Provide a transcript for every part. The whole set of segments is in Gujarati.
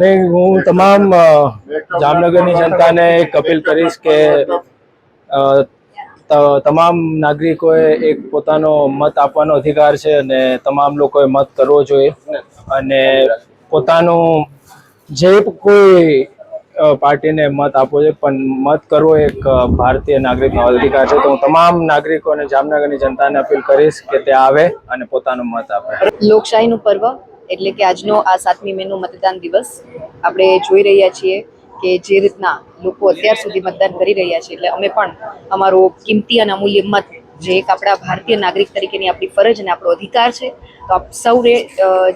નહીં, હું તમામ જામનગરની જનતાને એક અપીલ કરીશ કે તમામ નાગરિકોએ એક પોતાનો મત આપવાનો અધિકાર છે અને તમામ લોકોએ મત કરવો જોઈએ. અને પોતાનું જે કોઈ પાર્ટીને મત આપવો જોઈએ, પણ મત કરવો એક ભારતીય નાગરિકનો અધિકાર છે. તો હું તમામ નાગરિકો અને જામનગરની જનતાને અપીલ કરીશ કે તે આવે અને પોતાનો મત આપે. લોકશાહીનું પર્વ એટલે કે આજનો આ સાતમી મેનો મતદાન દિવસ આપણે જોઈ રહ્યા છીએ કે જે રીતના લોકો અત્યાર સુધી મતદાન કરી રહ્યા છે. એટલે અમે પણ અમારો કિંમતી અને અમૂલ્ય મત જે એક આપણા ભારતીય નાગરિક તરીકેની આપણી ફરજ અને આપણો અધિકાર છે. તો આપ સૌએ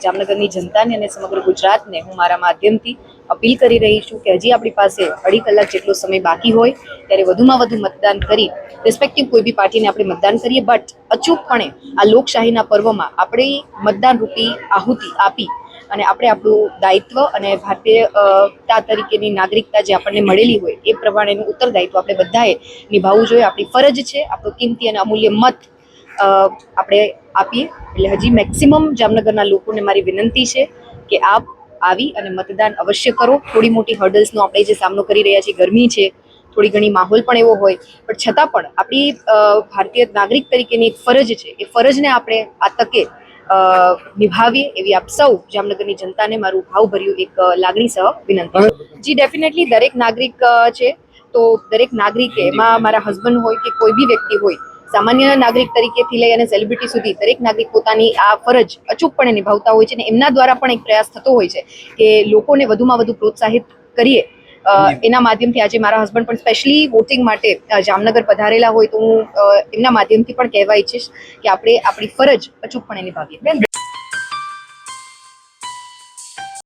જામનગરની જનતાને અને સમગ્ર ગુજરાતને હું મારા માધ્યમથી અપીલ કરી રહી છું કે હજી આપણી પાસે અઢી કલાક જેટલો સમય બાકી હોય, ત્યારે વધુમાં વધુ મતદાન કરી રિસ્પેક્ટિવ કોઈ બી પાર્ટીને આપણે મતદાન કરીએ. બટ અચૂકપણે આ લોકશાહીના પર્વમાં આપણે મતદાન રૂપી આહુતિ આપી અને આપણે આપણું દાયિત્વ અને ભારતીયતા તરીકેની નાગરિકતા જે આપણને મળેલી હોય એ પ્રમાણેનું ઉત્તરદાયિત્વ આપણે બધાએ નિભાવવું જોઈએ. આપણી ફરજ છે, આપણો કિંમતી અને અમૂલ્ય મત આપણે આપીએ. એટલે હજી મેક્સિમમ જામનગરના લોકોને મારી વિનંતી છે કે આપ આવી અને મતદાન અવશ્ય કરો. થોડી મોટી હર્ડલ્સનો આપણે જે સામનો કરી રહ્યા છીએ, ગરમી છે, થોડી ઘણી માહોલ પણ એવો હોય. પણ છતાં પણ આપણી ભારતીય નાગરિક તરીકેની એક ફરજ છે. એ ફરજને આપણે આ તકે નિભાવીએ એવી આપ સૌ જામનગરની જનતાને મારું ભાવભર્યું એક લાગણી સહ વિનંતી જી ડેફિનેટલી દરેક નાગરિક છે તો દરેક નાગરિકે એમાં મારા હસબન્ડ હોય કે કોઈ બી વ્યક્તિ હોય સામાન્ય નાગરિક તરીકેથી લઈ અને સેલિબ્રિટી સુધી દરેક નાગરિક પોતાની આ ફરજ અચૂકપણે નિભાવતા હોય છે અને એમના દ્વારા પણ એક પ્રયાસ થતો હોય છે કે લોકોને વધુમાં વધુ પ્રોત્સાહિત કરીએ એના માધ્યમથી આજે મારા હસબન્ડ પણ સ્પેશિયલી વોટિંગ માટે જામનગર પધારેલા હોય તો હું એમના માધ્યમથી પણ કહેવા ઈચ્છીશ કે આપણે આપણી ફરજ અચૂકપણે નિભાવીએ. બેન.